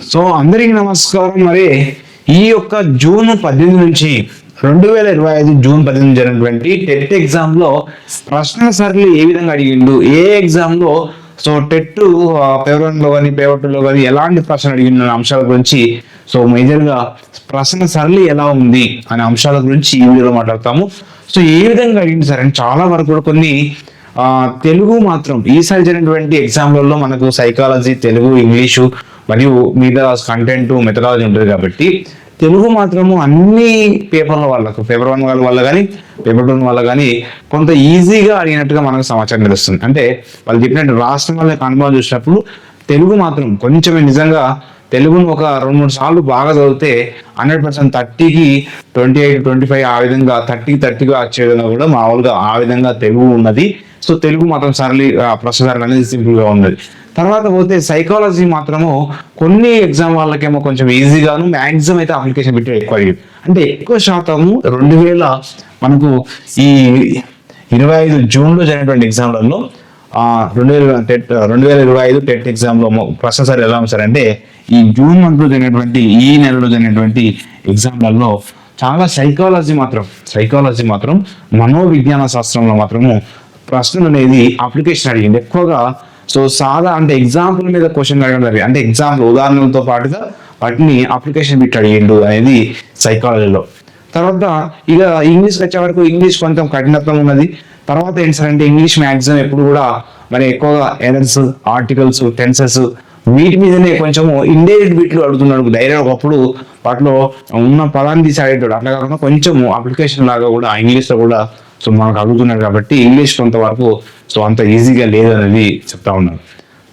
So అందరికీ నమస్కారం. మరి ఈ యొక్క జూన్ పద్దెనిమిది నుంచి రెండు వేల ఇరవై ఐదు జూన్ పద్దెనిమిది జరిగినటువంటి టెట్ ఎగ్జామ్లో ప్రశ్న సరళి ఏ విధంగా అడిగిండు? ఏ ఎగ్జామ్లో? సో టెట్ పేపర్లో కానీ పేపర్లో కానీ ఎలాంటి ప్రశ్న అడిగిండు అనే అంశాల గురించి సో మేజర్గా ప్రశ్న సరళి ఎలా ఉంది అనే అంశాల గురించి ఈ వీడియోలో మాట్లాడతాము. సో ఏ విధంగా అడిగింది సరే? చాలా వరకు కూడా కొన్ని తెలుగు మాత్రం ఈసారి జరిగినటువంటి ఎగ్జామ్లలో మనకు సైకాలజీ తెలుగు ఇంగ్లీషు మరియు మిగతా కంటెంట్ మెథడాలజీ ఉంటుంది కాబట్టి తెలుగు మాత్రము అన్ని పేపర్ల వాళ్ళకు పేపర్ వన్ వాళ్ళ వల్ల కానీ పేపర్ టూ వల్ల కానీ కొంత ఈజీగా అడిగినట్టుగా మనకు సమాచారం తెలుస్తుంది. అంటే వాళ్ళు చెప్పినట్టు రాష్ట్రం వాళ్ళ అనుభవం చూసినప్పుడు తెలుగు మాత్రం కొంచెమే నిజంగా తెలుగును ఒక రెండు మూడు సార్లు బాగా చదివితే హండ్రెడ్ పర్సెంట్ థర్టీకి ట్వంటీ ఎయిట్ ట్వంటీ ఫైవ్ ఆ విధంగా థర్టీ థర్టీగా వచ్చే విధంగా కూడా మామూలుగా ఆ విధంగా తెలుగు ఉన్నది. సో తెలుగు మాత్రం సరళి ప్రొసెసర్ అనేది సింపుల్గా ఉన్నది. తర్వాత పోతే సైకాలజీ మాత్రము కొన్ని ఎగ్జామ్ వాళ్ళకేమో కొంచెం ఈజీగాను మ్యాక్సిమం అయితే అప్లికేషన్ పెట్టి ఎక్కువ అంటే ఎక్కువ శాతము రెండు వేల మనకు ఈ ఇరవై ఐదు జూన్లో జరిగినటువంటి ఎగ్జామ్లలో రెండు వేల టెట్ రెండు వేల ఇరవై ఐదు టెట్ ఎగ్జామ్లో ప్రశ్న సార్ ఎలా సార్ అంటే ఈ జూన్ మంత్లో జరిగినటువంటి ఈ నెలలో జరిగినటువంటి ఎగ్జామ్లలో చాలా సైకాలజీ మాత్రం సైకాలజీ మాత్రం మనోవిజ్ఞాన శాస్త్రంలో మాత్రము ప్రశ్నలు అనేది అప్లికేషన్ అడిగింది. ఎక్కువగా సో సాదా అంటే ఎగ్జాంపుల్ మీద క్వశ్చన్ అడగడం జరిగింది. అంటే ఎగ్జాంపుల్ ఉదాహరణలతో పాటుగా వాటిని అప్లికేషన్ పెట్టి అడిగిండు అనేది సైకాలజీలో తర్వాత ఇక ఇంగ్లీష్ వచ్చే వరకు ఇంగ్లీష్ కొంచెం కఠినత్వం ఉన్నది. తర్వాత ఏంటి సార్ అంటే ఇంగ్లీష్ మ్యాక్సిమం ఎప్పుడు కూడా మరి ఎక్కువగా ఎరర్స్ ఆర్టికల్స్ టెన్సెస్ వీటి మీదనే కొంచెము ఇండైరెక్ట్ బిట్లు అడుగుతున్నాడు. డైరెక్ట్ ఒకప్పుడు వాటిలో ఉన్న పదాన్ని తీసి అడిగేటాడు. అట్లా కాకుండా కొంచెం అప్లికేషన్ లాగా కూడా ఇంగ్లీష్లో కూడా సో మనకు అడుగుతున్నారు కాబట్టి ఇంగ్లీష్ కొంతవరకు సో అంత ఈజీగా లేదనేది చెప్తా ఉన్నాను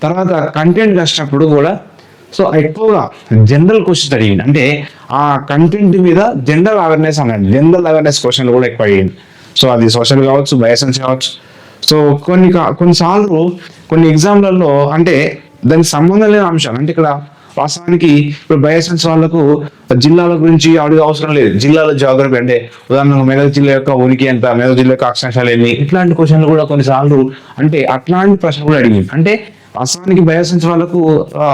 తర్వాత కంటెంట్ వచ్చినప్పుడు కూడా సో ఎక్కువగా జనరల్ క్వశ్చన్స్ అడిగింది. అంటే ఆ కంటెంట్ మీద జనరల్ అవేర్నెస్ అన్నాడు. జనరల్ అవేర్నెస్ క్వశ్చన్లు కూడా ఎక్కువ అడిగింది. సో అది సోషల్ కావచ్చు బయసెన్స్ కావచ్చు. సో కొన్ని కా- కొన్నిసార్లు కొన్ని ఎగ్జామ్లలో అంటే దానికి సంబంధం లేని అంశాలు. అంటే ఇక్కడ వాస్తవానికి ఇప్పుడు బయోసెన్స్ వాళ్ళకు జిల్లాల గురించి అడిగే అవసరం లేదు. జిల్లాల జాగ్రఫీ అంటే ఉదాహరణకు మెదక్ జిల్లా యొక్క ఉనికి ఎంత మెదక్ జిల్లా యొక్క అక్షాంశాలు ఎన్ని ఇట్లాంటి క్వశ్చన్లు కూడా కొన్నిసార్లు అంటే అట్లాంటి ప్రశ్న కూడా అడిగింది అంటే వాస్తవానికి బయోసెన్స్ వాళ్ళకు ఆ,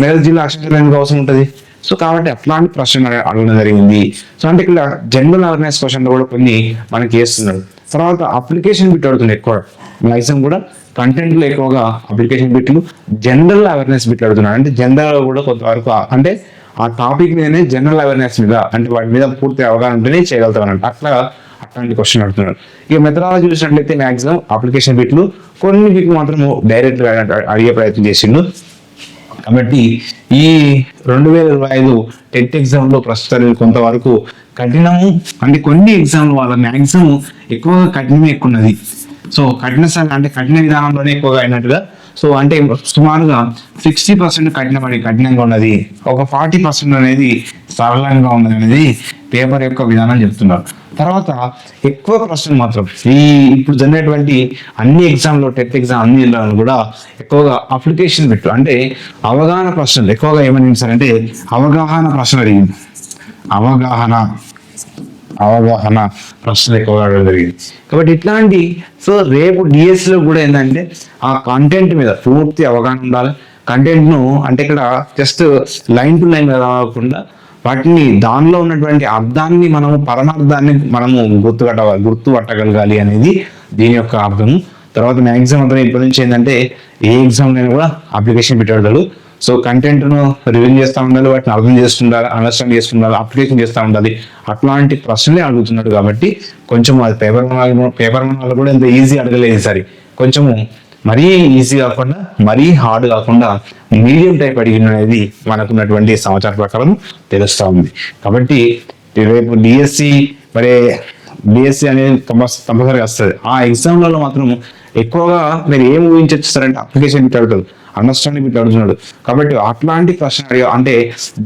మెదక్ జిల్లా అక్షాంశాలు ఎందుకు అవసరం ఉంటుంది? సో కాబట్టి అట్లాంటి ప్రశ్న అడగడం జరిగింది. సో అంటే ఇక్కడ జనరల్ అవేర్నెస్ క్వశ్చన్లు కూడా కొన్ని మనకి వేస్తున్నాడు తర్వాత అప్లికేషన్ బిట్ అడుగుతుంది ఎక్కువ. మ్యాక్సిమం కూడా కంటెంట్లో ఎక్కువగా అప్లికేషన్ బిట్లు జనరల్ అవేర్నెస్ బిట్లు అడుగుతున్నాను. అంటే జనరల్ కూడా కొంతవరకు అంటే ఆ టాపిక్ మీదనే జనరల్ అవేర్నెస్ మీద అంటే వాటి మీద పూర్తి అవగాహన ఉంటేనే చేయగలుగుతాను అట్లా అట్లాంటి క్వశ్చన్ అడుగుతున్నాడు ఇక మెథడాలజీ చూసినట్లయితే మ్యాక్సిమం అప్లికేషన్ బిట్లు కొన్ని బిట్లు మాత్రం డైరెక్ట్గా అడిగే ప్రయత్నం చేసిండు. కాబట్టి ఈ రెండు వేల ఇరవై ఐదు టెట్ ఎగ్జామ్లో ప్రస్తుతం కొంతవరకు కఠినము. అంటే కొన్ని ఎగ్జామ్లు వాళ్ళ మ్యాక్సిమం ఎక్కువగా కఠినమే ఎక్కువ ఉన్నది. సో కఠిన అంటే కఠిన విధానంలోనే ఎక్కువగా అయినట్టుగా. సో అంటే సుమారుగా సిక్స్టీ పర్సెంట్ కఠినపడి కఠినంగా ఉన్నది. ఒక ఫార్టీ పర్సెంట్ అనేది సరళంగా ఉన్నది అనేది పేపర్ యొక్క విధానం చెప్తున్నారు. తర్వాత ఎక్కువ ప్రశ్నలు మాత్రం ఈ ఇప్పుడు జరిగినటువంటి అన్ని ఎగ్జామ్లో టెట్ ఎగ్జామ్ అన్ని కూడా ఎక్కువగా అప్లికేషన్ పెట్టు అంటే అవగాహన ప్రశ్నలు ఎక్కువగా ఏమని సార్ అంటే అవగాహన ప్రశ్నలు అడిగింది. అవగాహన. అవగాహన ప్రశ్నలు ఎక్కువగా అడగడం జరిగింది. కాబట్టి ఇట్లాంటి సో రేపు డిఎస్లో కూడా ఏంటంటే ఆ కంటెంట్ మీద పూర్తి అవగాహన ఉండాలి. కంటెంట్ను అంటే ఇక్కడ జస్ట్ లైన్ టు లైన్ కాకుండా వాటిని దానిలో ఉన్నటువంటి అర్థాన్ని మనము పరమార్థాన్ని మనము గుర్తుపట్ట గుర్తుపట్టగలగాలి అనేది దీని యొక్క అర్థము. తర్వాత మ్యాక్సిమం అతను ఇప్పటి నుంచి ఏంటంటే ఏ ఎగ్జామ్ కూడా అప్లికేషన్ పెట్టగలరు సో కంటెంట్ను రివ్యూ చేస్తూ ఉండాలి వాటిని అర్థం చేస్తుండాలి అండర్స్టాండ్ చేస్తుండాలి అప్లికేషన్ చేస్తూ ఉండాలి. అట్లాంటి ప్రశ్నలే అడుగుతున్నాడు కాబట్టి కొంచెం అది పేపర్ పేపర్ వాళ్ళు కూడా ఇంత ఈజీ అడగలేదు ఈసారి. కొంచెము మరీ ఈజీ కాకుండా మరీ హార్డ్ కాకుండా మీడియం టైప్ అడిగిన అనేది మనకున్నటువంటి సమాచార ప్రకారం తెలుస్తూ ఉంది. కాబట్టి రేపు డిఎస్సి మరి డిఎస్సి అనేది కంపల్స్ కంపల్సరీగా వస్తుంది. ఆ ఎగ్జామ్లలో మాత్రం ఎక్కువగా మీరు ఏం ఊహించారంటే అప్లికేషన్ బిట్ అండర్స్టాండింగ్ బిట్ అడుగుతున్నాడు. కాబట్టి అట్లాంటి ప్రశ్న అడిగా అంటే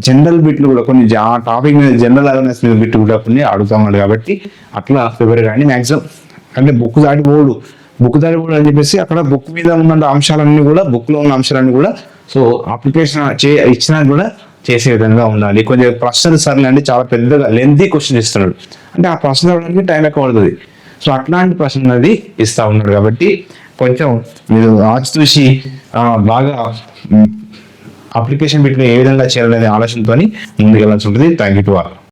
జనరల్ బిట్లు కూడా కొన్ని ఆ టాపిక్ మీద జనరల్ అవేర్నెస్ మీద బిట్ కూడా కొన్ని అడుగుతా ఉన్నాడు కాబట్టి అట్లా ప్రిపేర్ కానీ మ్యాక్సిమం అంటే బుక్ దాటి పోడు బుక్ దాటి పోడు అని చెప్పేసి అక్కడ బుక్ మీద ఉన్న అంశాలన్నీ కూడా బుక్లో ఉన్న అంశాలన్నీ కూడా సో అప్లికేషన్ చే ఇచ్చినా కూడా చేసే విధంగా ఉండాలి. కొంచెం ప్రశ్నలు సర్లే అంటే చాలా పెద్దగా లెంతీ క్వశ్చన్ ఇస్తున్నాడు. అంటే ఆ ప్రశ్న అవ్వడానికి టైం ఎక్కువ పడుతుంది. సో అట్లాంటి ప్రశ్న అనేది ఇస్తూ ఉన్నాడు కాబట్టి కొంచెం మీరు ఆచి చూసి బాగా అప్లికేషన్ పెట్టిన ఏ విధంగా చేయాలనేది ఆలోచనతో ముందుకెళ్ళాల్సి ఉంటుంది. Thank you to all